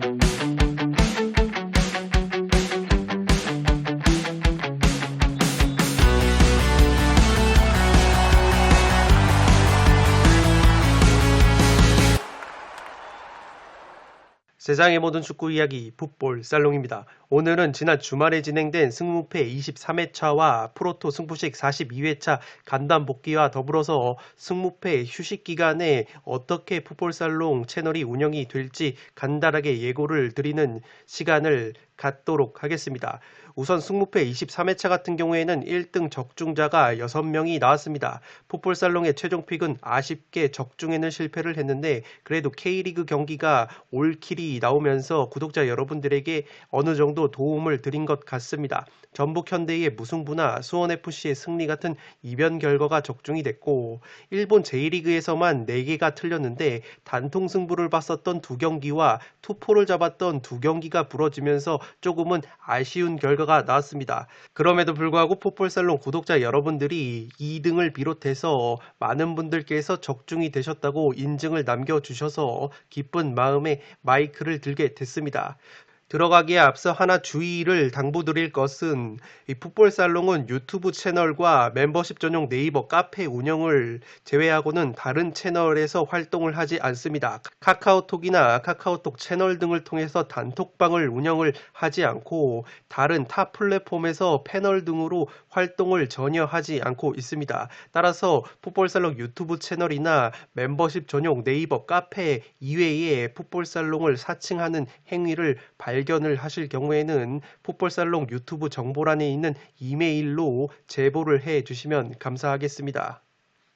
Thank you. 세상의 모든 축구 이야기 풋볼 살롱입니다. 오늘은 지난 주말에 진행된 승무패 23회차와 프로토 승부식 42회차 간담 복귀와 더불어서 승무패 휴식 기간에 어떻게 풋볼 살롱 채널이 운영이 될지 간단하게 예고를 드리는 시간을 갖도록 하겠습니다. 우선 승무패 23회차 같은 경우에는 1등 적중자가 6명이 나왔습니다. 풋볼살롱의 최종 픽은 아쉽게 적중에는 실패를 했는데 그래도 K리그 경기가 올킬이 나오면서 구독자 여러분들에게 어느 정도 도움을 드린 것 같습니다. 전북 현대의 무승부나 수원FC의 승리 같은 이변 결과가 적중이 됐고 일본 J리그에서만 4개가 틀렸는데 단통 승부를 봤었던 두 경기와 투포를 잡았던 두 경기가 부러지면서 조금은 아쉬운 결과가 나왔습니다. 그럼에도 불구하고 풋볼살롱 구독자 여러분들이 2등을 비롯해서 많은 분들께서 적중이 되셨다고 인증을 남겨주셔서 기쁜 마음에 마이크를 들게 됐습니다. 들어가기에 앞서 하나 주의를 당부드릴 것은 이 풋볼 살롱은 유튜브 채널과 멤버십 전용 네이버 카페 운영을 제외하고는 다른 채널에서 활동을 하지 않습니다. 카카오톡이나 카카오톡 채널 등을 통해서 단톡방을 운영을 하지 않고 다른 타 플랫폼에서 패널 등으로 활동을 전혀 하지 않고 있습니다. 따라서 풋볼 살롱 유튜브 채널이나 멤버십 전용 네이버 카페 이외에 풋볼 살롱을 사칭하는 행위를 발견 을 하실 경우에는 풋볼살롱 유튜브 정보란에 있는 이메일로 제보를 해 주시면 감사하겠습니다.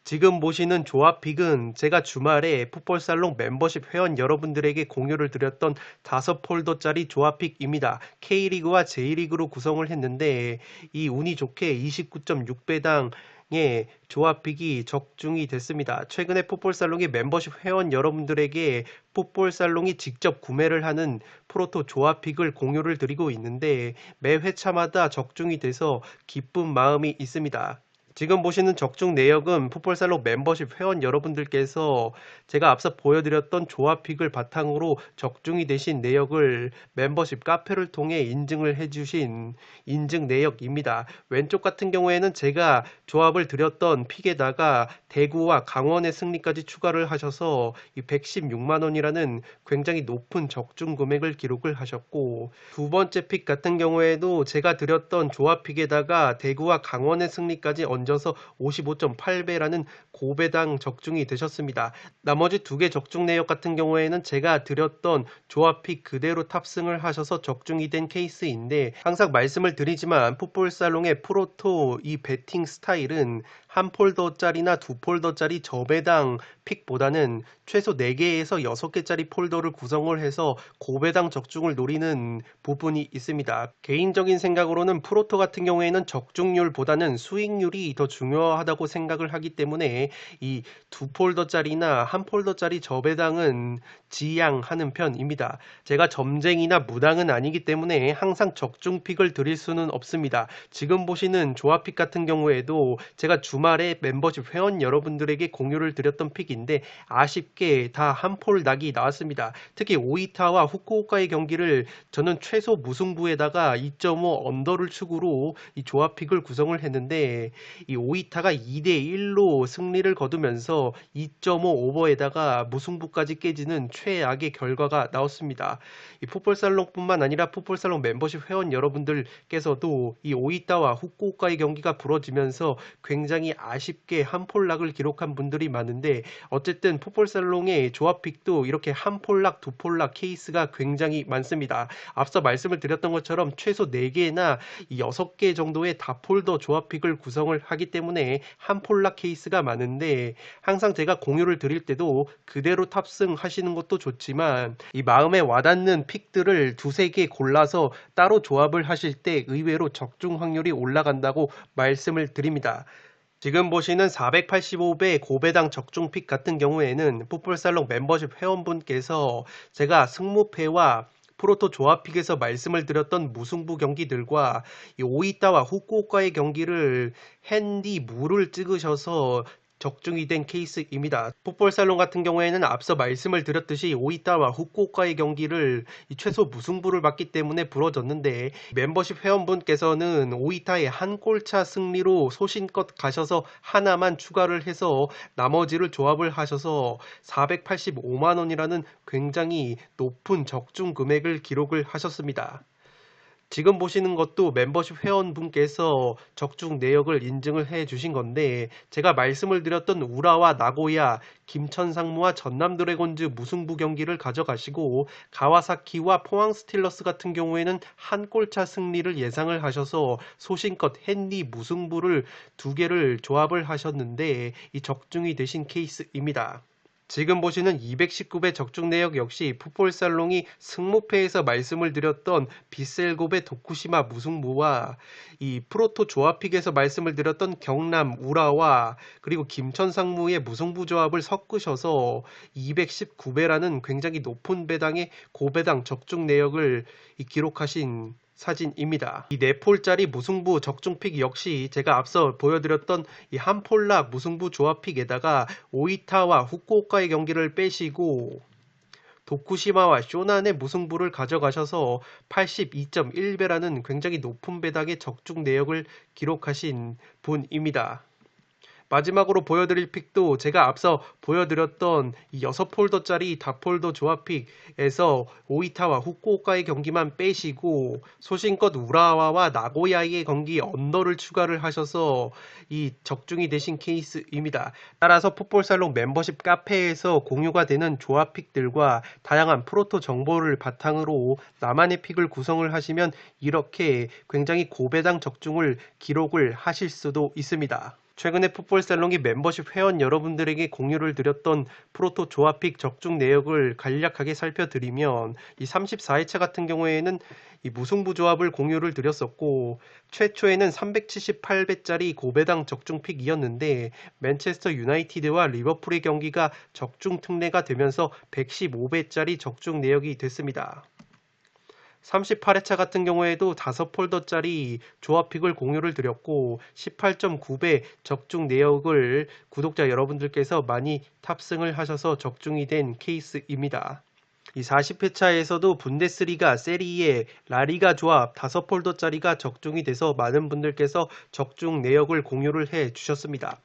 지금 보시는 조합픽은 제가 주말에 풋볼살롱 멤버십 회원 여러분들에게 공유를 드렸던 다섯 폴더짜리 조합픽입니다. K리그와 J리그로 구성을 했는데 이 운이 좋게 29.6배당 의 조합픽이 적중이 됐습니다. 최근에 풋볼살롱이 멤버십 회원 여러분들에게 풋볼살롱이 직접 구매를 하는 프로토 조합픽을 공유를 드리고 있는데 매 회차마다 적중이 돼서 기쁜 마음이 있습니다. 지금 보시는 적중 내역은 풋볼살롱 멤버십 회원 여러분들께서 제가 앞서 보여드렸던 조합픽을 바탕으로 적중이 되신 내역을 멤버십 카페를 통해 인증을 해주신 인증 내역입니다. 왼쪽 같은 경우에는 제가 조합을 드렸던 픽에다가 대구와 강원의 승리까지 추가를 하셔서 이 116만 원이라는 굉장히 높은 적중 금액을 기록을 하셨고 두 번째 픽 같은 경우에도 제가 드렸던 조합픽에다가 대구와 강원의 승리까지 얹 어서 55.8배라는 고배당 적중이 되셨습니다. 나머지 두 개 적중 내역 같은 경우에는 제가 드렸던 조합픽 그대로 탑승을 하셔서 적중이 된 케이스인데 항상 말씀을 드리지만 풋볼 살롱의 프로토 이 배팅 스타일은 한 폴더짜리나 두 폴더짜리 저배당 픽보다는 최소 4개에서 6개짜리 폴더를 구성을 해서 고배당 적중을 노리는 부분이 있습니다. 개인적인 생각으로는 프로토 같은 경우에는 적중률보다는 수익률이 더 중요하다고 생각을 하기 때문에 이 두 폴더짜리나 한 폴더짜리 저배당은 지양하는 편입니다. 제가 점쟁이나 무당은 아니기 때문에 항상 적중 픽을 드릴 수는 없습니다. 지금 보시는 조합픽 같은 경우에도 제가 주말 에 멤버십 회원 여러분들에게 공유를 드렸던 픽인데 아쉽게 다 한 폴 낙이 나왔습니다. 특히 오이타와 후쿠오카의 경기를 저는 최소 무승부에다가 2.5 언더를 축으로 이 조합 픽을 구성을 했는데 이 오이타가 2대 1로 승리를 거두면서 2.5 오버에다가 무승부까지 깨지는 최악의 결과가 나왔습니다. 이 풋볼살롱뿐만 아니라 풋볼살롱 멤버십 회원 여러분들께서도 이 오이타와 후쿠오카의 경기가 부러지면서 굉장히 아쉽게 한 폴락을 기록한 분들이 많은데 어쨌든 풋볼살롱의 조합픽도 이렇게 한 폴락, 두 폴락 케이스가 굉장히 많습니다. 앞서 말씀을 드렸던 것처럼 최소 4개나 6개 정도의 다폴더 조합픽을 구성을 하기 때문에 한 폴락 케이스가 많은데 항상 제가 공유를 드릴 때도 그대로 탑승하시는 것도 좋지만 이 마음에 와닿는 픽들을 두세 개 골라서 따로 조합을 하실 때 의외로 적중 확률이 올라간다고 말씀을 드립니다. 지금 보시는 485배 고배당 적중픽 같은 경우에는 풋볼살롱 멤버십 회원분께서 제가 승무패와 프로토 조합픽에서 말씀을 드렸던 무승부 경기들과 이 오이타와 후쿠오카의 경기를 핸디 무를 찍으셔서 적중이 된 케이스입니다. 풋볼살롱 같은 경우에는 앞서 말씀을 드렸듯이 오이타와 후쿠오카의 경기를 이 최소 무승부를 봤기 때문에 부러졌는데 멤버십 회원분께서는 오이타의 한 골차 승리로 소신껏 가셔서 하나만 추가를 해서 나머지를 조합을 하셔서 485만 원이라는 굉장히 높은 적중 금액을 기록을 하셨습니다. 지금 보시는 것도 멤버십 회원분께서 적중 내역을 인증을 해 주신 건데 제가 말씀을 드렸던 우라와 나고야, 김천 상무와 전남 드래곤즈 무승부 경기를 가져가시고 가와사키와 포항 스틸러스 같은 경우에는 한 골차 승리를 예상을 하셔서 소신껏 헨리 무승부를 두 개를 조합을 하셨는데 이 적중이 되신 케이스입니다. 지금 보시는 219배 적중 내역 역시 풋볼 살롱이 승무패에서 말씀을 드렸던 비셀곱의 도쿠시마 무승부와 이 프로토 조합픽에서 말씀을 드렸던 경남 우라와 그리고 김천 상무의 무승부 조합을 섞으셔서 219배라는 굉장히 높은 배당의 고배당 적중 내역을 이 기록하신 사진입니다. 이 4폴짜리 무승부 적중픽 역시 제가 앞서 보여드렸던 이 한폴락 무승부 조합픽에다가 오이타와 후쿠오카의 경기를 빼시고 도쿠시마와 쇼난의 무승부를 가져가셔서 82.1배라는 굉장히 높은 배당의 적중 내역을 기록하신 분입니다. 마지막으로 보여드릴 픽도 제가 앞서 보여드렸던 이 6폴더짜리 다폴더 조합픽에서 오이타와 후쿠오카의 경기만 빼시고 소신껏 우라와와 나고야의 경기 언더를 추가를 하셔서 이 적중이 되신 케이스입니다. 따라서 풋볼살롱 멤버십 카페에서 공유가 되는 조합픽들과 다양한 프로토 정보를 바탕으로 나만의 픽을 구성을 하시면 이렇게 굉장히 고배당 적중을 기록을 하실 수도 있습니다. 최근에 풋볼살롱이 멤버십 회원 여러분들에게 공유를 드렸던 프로토 조합픽 적중 내역을 간략하게 살펴드리면 이 34회차 같은 경우에는 이 무승부 조합을 공유를 드렸었고 최초에는 378배짜리 고배당 적중 픽이었는데 맨체스터 유나이티드와 리버풀의 경기가 적중 특례가 되면서 115배짜리 적중 내역이 됐습니다. 38회차 같은 경우에도 5폴더짜리 조합픽을 공유를 드렸고 18.9배 적중 내역을 구독자 여러분들께서 많이 탑승을 하셔서 적중이 된 케이스입니다. 이 40회차에서도 분데스리가 세리에 라리가 조합 5폴더짜리가 적중이 돼서 많은 분들께서 적중 내역을 공유를 해 주셨습니다.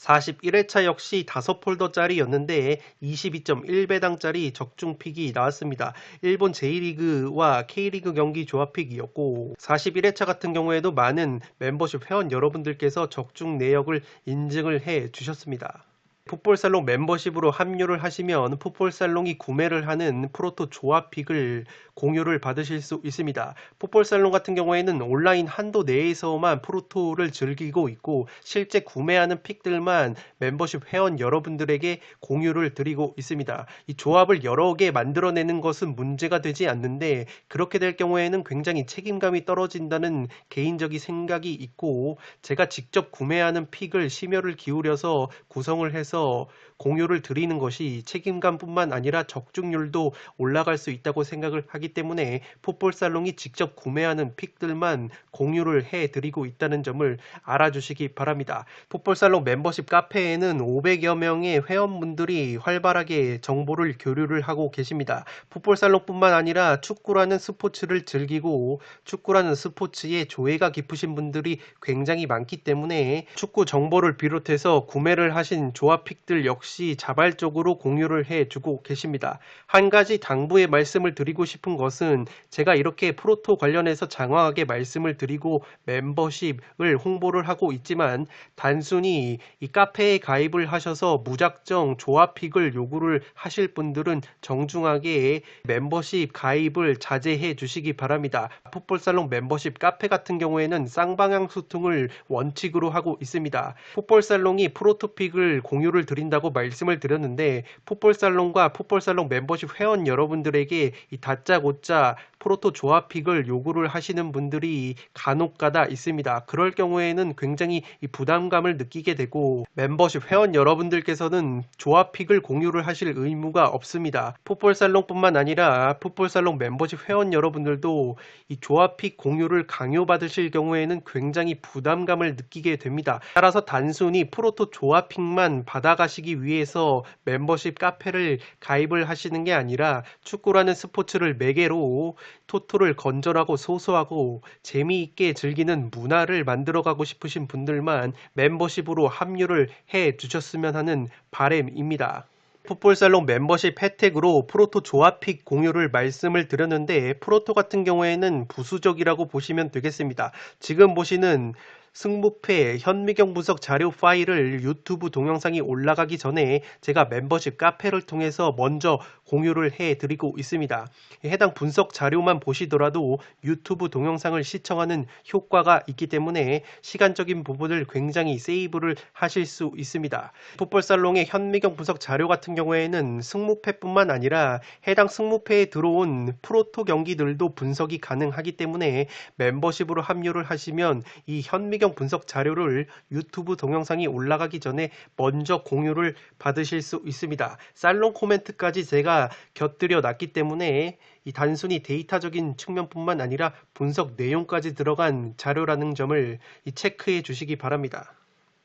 41회차 역시 5폴더짜리였는데 22.1배당짜리 적중픽이 나왔습니다. 일본 J리그와 K리그 경기 조합픽이었고 41회차 같은 경우에도 많은 멤버십 회원 여러분들께서 적중 내역을 인증을 해 주셨습니다. 풋볼살롱 멤버십으로 합류를 하시면 풋볼살롱이 구매를 하는 프로토 조합픽을 공유를 받으실 수 있습니다. 풋볼살롱 같은 경우에는 온라인 한도 내에서만 프로토를 즐기고 있고 실제 구매하는 픽들만 멤버십 회원 여러분들에게 공유를 드리고 있습니다. 이 조합을 여러 개 만들어내는 것은 문제가 되지 않는데 그렇게 될 경우에는 굉장히 책임감이 떨어진다는 개인적인 생각이 있고 제가 직접 구매하는 픽을 심혈을 기울여서 구성을 해서 통해서 공유를 드리는 것이 책임감뿐만 아니라 적중률도 올라갈 수 있다고 생각을 하기 때문에 풋볼 살롱이 직접 구매하는 픽들만 공유를 해드리고 있다는 점을 알아주시기 바랍니다. 풋볼 살롱 멤버십 카페에는 500여 명의 회원분들이 활발하게 정보를 교류를 하고 계십니다. 풋볼 살롱뿐만 아니라 축구라는 스포츠를 즐기고 축구라는 스포츠에 조예가 깊으신 분들이 굉장히 많기 때문에 축구 정보를 비롯해서 구매를 하신 조합 픽들 역시 자발적으로 공유를 해주고 계십니다. 한 가지 당부의 말씀을 드리고 싶은 것은 제가 이렇게 프로토 관련해서 장황하게 말씀을 드리고 멤버십을 홍보를 하고 있지만 단순히 이 카페에 가입을 하셔서 무작정 조합픽을 요구를 하실 분들은 정중하게 멤버십 가입을 자제해 주시기 바랍니다. 풋볼살롱 멤버십 카페 같은 경우에는 쌍방향 소통을 원칙으로 하고 있습니다. 풋볼살롱이 프로토픽을 공유를 드린다고 말 씀을 드렸는데 풋볼살롱과 풋볼살롱 멤버십 회원 여러분들에게 이 다짜고짜 프로토 조합픽을 요구를 하시는 분들이 간혹가다 있습니다. 그럴 경우에는 굉장히 이 부담감을 느끼게 되고 멤버십 회원 여러분들께서는 조합픽을 공유를 하실 의무가 없습니다. 풋볼살롱뿐만 아니라 풋볼살롱 멤버십 회원 여러분들도 이 조합픽 공유를 강요받으실 경우에는 굉장히 부담감을 느끼게 됩니다. 따라서 단순히 프로토 조합픽만 받아가시기 위해 서 멤버십 카페를 가입을 하시는 게 아니라 축구라는 스포츠를 매개로 토토를 건전하고 소소하고 재미있게 즐기는 문화를 만들어가고 싶으신 분들만 멤버십으로 합류를 해 주셨으면 하는 바램입니다. 풋볼살롱 멤버십 혜택으로 프로토 조합픽 공유를 말씀을 드렸는데 프로토 같은 경우에는 부수적이라고 보시면 되겠습니다. 지금 보시는 승부패 현미경 분석 자료 파일을 유튜브 동영상이 올라가기 전에 제가 멤버십 카페를 통해서 먼저 공유를 해 드리고 있습니다. 해당 분석 자료만 보시더라도 유튜브 동영상을 시청하는 효과가 있기 때문에 시간적인 부분을 굉장히 세이브를 하실 수 있습니다. 풋볼살롱의 현미경 분석 자료 같은 경우에는 승무패뿐만 아니라 해당 승무패에 들어온 프로토 경기들도 분석이 가능하기 때문에 멤버십으로 합류를 하시면 이 현미경 현미경 분석 자료를 유튜브 동영상이 올라가기 전에 먼저 공유를 받으실 수 있습니다. 살롱 코멘트까지 제가 곁들여 놨기 때문에 이 단순히 데이터적인 측면뿐만 아니라 분석 내용까지 들어간 자료라는 점을 체크해 주시기 바랍니다.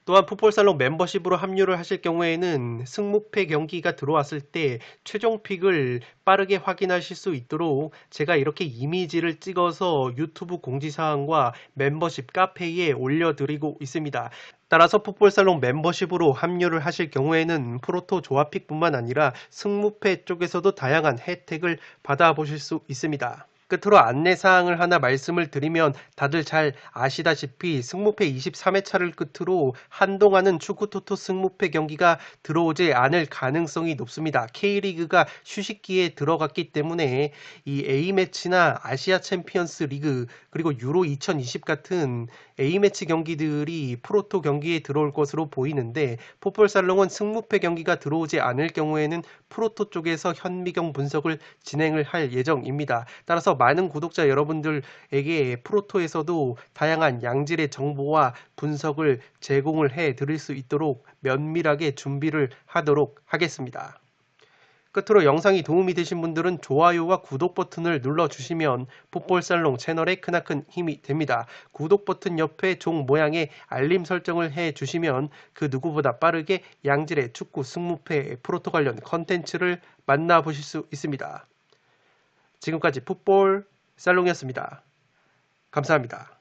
또한 풋볼살롱 멤버십으로 합류를 하실 경우에는 승무패 경기가 들어왔을 때 최종 픽을 빠르게 확인하실 수 있도록 제가 이렇게 이미지를 찍어서 유튜브 공지사항과 멤버십 카페에 올려드리고 있습니다. 따라서 풋볼살롱 멤버십으로 합류를 하실 경우에는 프로토 조합픽뿐만 아니라 승무패 쪽에서도 다양한 혜택을 받아보실 수 있습니다. 끝으로 안내사항을 하나 말씀을 드리면 다들 잘 아시다시피 승무패 23회차를 끝으로 한동안은 축구토토 승무패 경기가 들어오지 않을 가능성이 높습니다. K리그가 휴식기에 들어갔기 때문에 이 A매치나 아시아 챔피언스 리그 그리고 유로 2020 같은 A매치 경기들이 프로토 경기에 들어올 것으로 보이는데 포폴살롱은 승무패 경기가 들어오지 않을 경우에는 프로토 쪽에서 현미경 분석을 진행을 할 예정입니다. 따라 서 많은 구독자 여러분들에게 프로토에서도 다양한 양질의 정보와 분석을 제공을 해 드릴 수 있도록 면밀하게 준비를 하도록 하겠습니다. 끝으로 영상이 도움이 되신 분들은 좋아요와 구독 버튼을 눌러주시면 풋볼살롱 채널에 크나큰 힘이 됩니다. 구독 버튼 옆에 종 모양의 알림 설정을 해주시면 그 누구보다 빠르게 양질의 축구 승무패 프로토 관련 컨텐츠를 만나보실 수 있습니다. 지금까지 풋볼 살롱이었습니다. 감사합니다.